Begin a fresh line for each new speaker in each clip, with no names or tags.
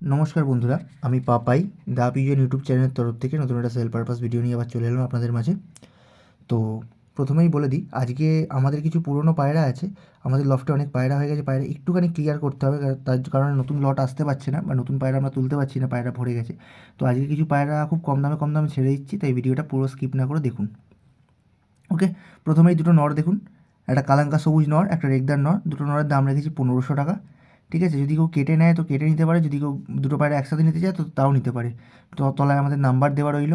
নমস্কার বন্ধুরা, আমি পাপাই, দা পিজন ইউটিউব চ্যানেলের তরফ থেকে নতুন একটা সেল পারপাস ভিডিও নিয়ে আবার চলে এলাম আপনাদের মাঝে। তো প্রথমেই বলে দিই, আজকে আমাদের কিছু পুরনো পায়রা আছে, আমাদের লফটে অনেক পায়রা হয়ে গেছে, পায়রা একটুখানি ক্লিয়ার করতে হবে তার কারণে নতুন লট আসতে পারছে না বা নতুন পায়রা আমরা তুলতে পারছি না, পায়রা ভরে গেছে। তো আজকে কিছু পায়রা খুব কম দামে কম দামে ছেড়ে দিচ্ছি, তাই ভিডিওটা পুরো স্কিপ না করে দেখুন। ওকে, প্রথমেই দুটো নর দেখুন, একটা কালাঙ্কা সবুজ নর, একটা রেগদার নর, দুটো নরের দাম রেখেছি পনেরোশো টাকা। ঠিক আছে? যদি কেউ কেটে নেয় তো কেটে নিতে পারে, যদি কেউ দুটো পায়রা একসাথে নিতে চায় তো তাও নিতে পারে। তো তলায় আমাদের নাম্বার দেওয়া রইল,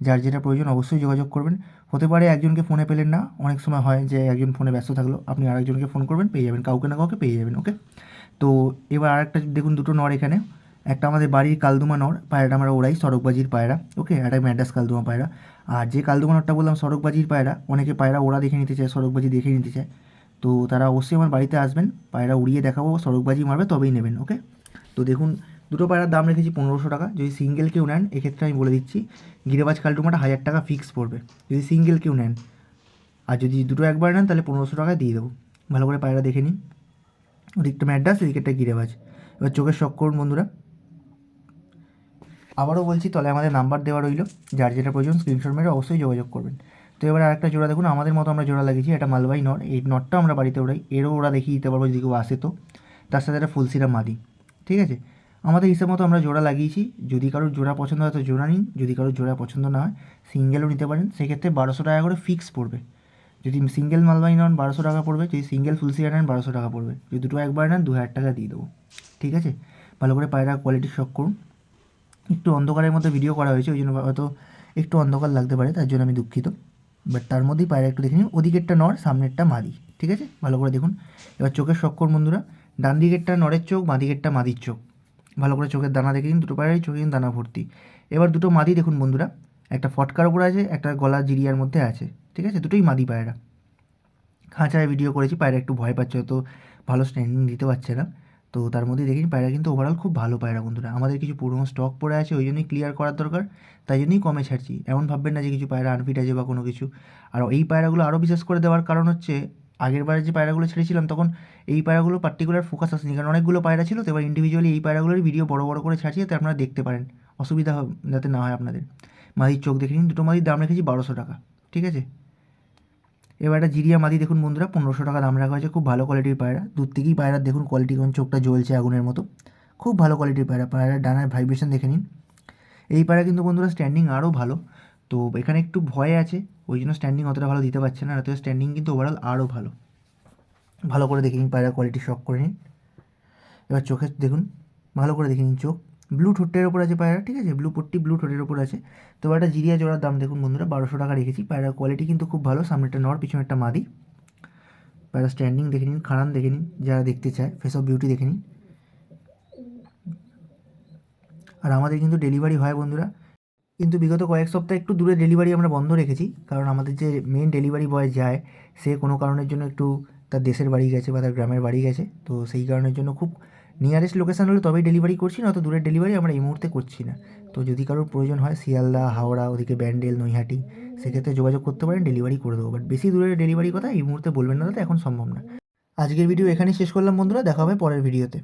যার যেটা প্রয়োজন অবশ্যই যোগাযোগ করবেন। হতে পারে একজনকে ফোনে পেলেন না, অনেক সময় হয় যে একজন ফোনে ব্যস্ত থাকল, আপনি আরেকজনকে ফোন করবেন, পেয়ে যাবেন, কাউকে না কাউকে পেয়ে যাবেন ওকে তো এবার আরেকটা দেখুন দুটো নর এখানে। একটা আমাদের বাড়ির কালদুমা নর, পায়রাটা আমরা ওড়াই, সড়কবাজির পায়রা ওকে একটা ম্যাডাস কালদুমা পায়রা। আর যে কালদুমা নরটা বললাম, সড়কবাজির পায়রা, অনেকে পায়রা ওরা দেখে নিতে চায়, সড়কবাজি দেখে নিতে চায়। তো তারা অবশ্যই আমার বাড়িতে আসবেন, পায়রা উড়িয়ে দেখাবো, সড়কবাজি মারবে, তবেই নেবেন ওকে তো দেখুন, দুটো পায়রার দাম রেখেছি পনেরোশো টাকা। যদি সিঙ্গেল কেউ নেন, এক্ষেত্রে আমি বলে দিচ্ছি, গিরেবাজ কালটুমাটা হাজার টাকা ফিক্স পড়বে। যদি সিঙ্গেল কেউ নেন, আর যদি দুটো একবার নেন, তাহলে পনেরোশো টাকা দিয়ে দেবো। ভালো করে পায়রা দেখে নিন। ওদিকটা ম্যাড্রাস এদিকেরটা গিরেবাজ। এবার চোখের শখ করুন, বন্ধুরা। আবারও বলছি তাহলে আমাদের নাম্বার দেওয়া রইল। যার যেটা প্রয়োজন স্ক্রিনশট মেরে অবশ্যই যোগাযোগ করবেন। তো এবার আরেকটা জোড়া দেখুন, আমাদের মতো আমরা জোড়া লাগিয়েছি, এটা মালবাই নট, এই নটটা আমরা বাড়িতে ওড়াই এরও ওরা দেখিয়ে দিতে পারব যদি কেউ আসে তো। তার সাথে একটা ফুলসিরা মাদি, ঠিক আছে? আমাদের হিসেব মতো আমরা জোড়া লাগিয়েছি, যদি কারোর জোড়া পছন্দ হয় তো জোড়া নিন, যদি কারোর জোড়া পছন্দ না হয়, সিঙ্গেলও নিতে পারেন, সেক্ষেত্রে বারোশো টাকা করে ফিক্স পড়বে। যদি সিঙ্গেল মালবাই নেন, বারোশো টাকা পড়বে, যদি সিঙ্গেল ফুলসিরা নেন, বারোশো টাকা পড়বে। যদি দুটো একবার নেন দু হাজার টাকা দিয়ে দেবো, ঠিক আছে? ভালো করে পায়রা কোয়ালিটি শখ করুন। একটু অন্ধকারের মধ্যে ভিডিও করা হয়েছে, ওই জন্য হয়তো একটু অন্ধকার লাগতে পারে, তার জন্য আমি দুঃখিত। বাট তার মধ্যেই পায়রা একটু দেখে নিন, ওদিকেরটা নর সামনেরটা মাদি, ঠিক আছে? ভালো করে দেখুন। এবার চোখের শক্কর বন্ধুরা, ডান দিকেরটা নরের চোখ, বাঁ দিকেরটা মাদির চোখ। ভালো করে চোখের দানা দেখে নিন, দুটো পায়রাই চোখে কিন্তু দানা ভর্তি। এবার দুটো মাদি দেখুন বন্ধুরা, একটা ফটকার উপরে আছে, একটা গলা জিরিয়ার মধ্যে আছে, ঠিক আছে? দুটোই মাদি পায়রা। খাঁচায় ভিডিও করেছি, পায়রা একটু ভয় পাচ্ছে তো ভালো স্ট্যান্ডিং দিতে পারছে না। তো তার মধ্যে দেখিনি পায়রা কিন্তু ওভারঅল খুব ভালো পায়রা বন্ধুরা। আমাদের কিছু পুরনো স্টক পড়ে আছে, ওই জন্যই ক্লিয়ার করার দরকার, তাই জন্যই কমে ছাড়ছি। এমন ভাববেন না যে কিছু পায়রা আনফিট আছে বা কোনো কিছু। আর এই পায়রাগুলো আরও বিশেষ করে দেওয়ার কারণ হচ্ছে আগের বারে যে পায়রাগুলো ছেড়েছিলাম, তখন এই পায়রাগুলো পার্টিকুলার ফোকাস আসেনি। কারণ অনেকগুলো পায়রা ছিল, তো এবার ইন্ডিভিজুয়ালি এই পায়রাগুলোর ভিডিও বড় বড় করে ছাড়ছি, যাতে আপনারা দেখতে পারেন। অসুবিধা যাতে না হয় আপনাদের। মাদির চোখ দেখে নিন, দুটো মাদির দাম রেখেছি বারোশো টাকা, ঠিক আছে? এবার একটা জিরিয়া মাদি দেখুন বন্ধুরা, পনেরোশো টাকা দাম রাখা হয়েছে, খুব ভালো কোয়ালিটির পায়রা। দূর থেকেই পায়রার দেখুন কোয়ালিটি কোন চোখটা জ্বলছে আগুনের মতো। খুব ভালো কোয়ালিটির পায়রা, পায়রার ডানার ভাইব্রেশন দেখে নিন। এই পায়রা কিন্তু বন্ধুরা স্ট্যান্ডিং আরও ভালো। তো এখানে একটু ভয় আছে, ওই জন্য স্ট্যান্ডিং অতটা ভালো দিতে পারছে না তো স্ট্যান্ডিং কিন্তু ওভারঅল আরও ভালো। ভালো করে দেখে নিন পায়রার কোয়ালিটি শখ করে নিন। এবার চোখে দেখুন, ভালো করে দেখে নিন চোখ। ব্লু ঠোঁটের ওপর আছে পায়রা ঠিক আছে? ব্লু পট্টি ব্লু ঠোঁটের ওপর আছে। তো একটা জিরিয়া জোড়ার দাম দেখুন বন্ধুরা, বারোশো টাকা রেখেছি। পায়রার কোয়ালিটি কিন্তু খুব ভালো সামনেটা নর পিছনে একটা মাদি। পায়রা স্ট্যান্ডিং দেখে নিন, খাড়ান দেখে নিন, যারা দেখতে চায় ফেস অফ বিউটি দেখে নিন। আর আমাদের কিন্তু ডেলিভারি হয় বন্ধুরা, কিন্তু বিগত কয়েক সপ্তাহ একটু দূরে ডেলিভারি আমরা বন্ধ রেখেছি, কারণ আমাদের যে মেন ডেলিভারি বয় যায়, সে কোনো কারণের জন্য একটু তার দেশের বাড়ি গেছে বা তার গ্রামের বাড়ি গেছে, তো সেই কারণের জন্য খুব নিয়ারেস্ট লোকেশান হলে তবেই ডেলিভারি করছি না অত দূরের ডেলিভারি আমরা এই মুহূর্তে করছি না। তো যদি কারোর প্রয়োজন হয়, শিয়ালদা, হাওড়া, ওদিকে ব্যান্ডেল, নৈহাটি, সেক্ষেত্রে যোগাযোগ করতে পারেন ডেলিভারি করে দেবো। বাট বেশি দূরের ডেলিভারি কথা এই মুহূর্তে বলবেন না দাদা এখন সম্ভব না। আজকের ভিডিও এখানেই শেষ করলাম বন্ধুরা, দেখা হবে পরের ভিডিওতে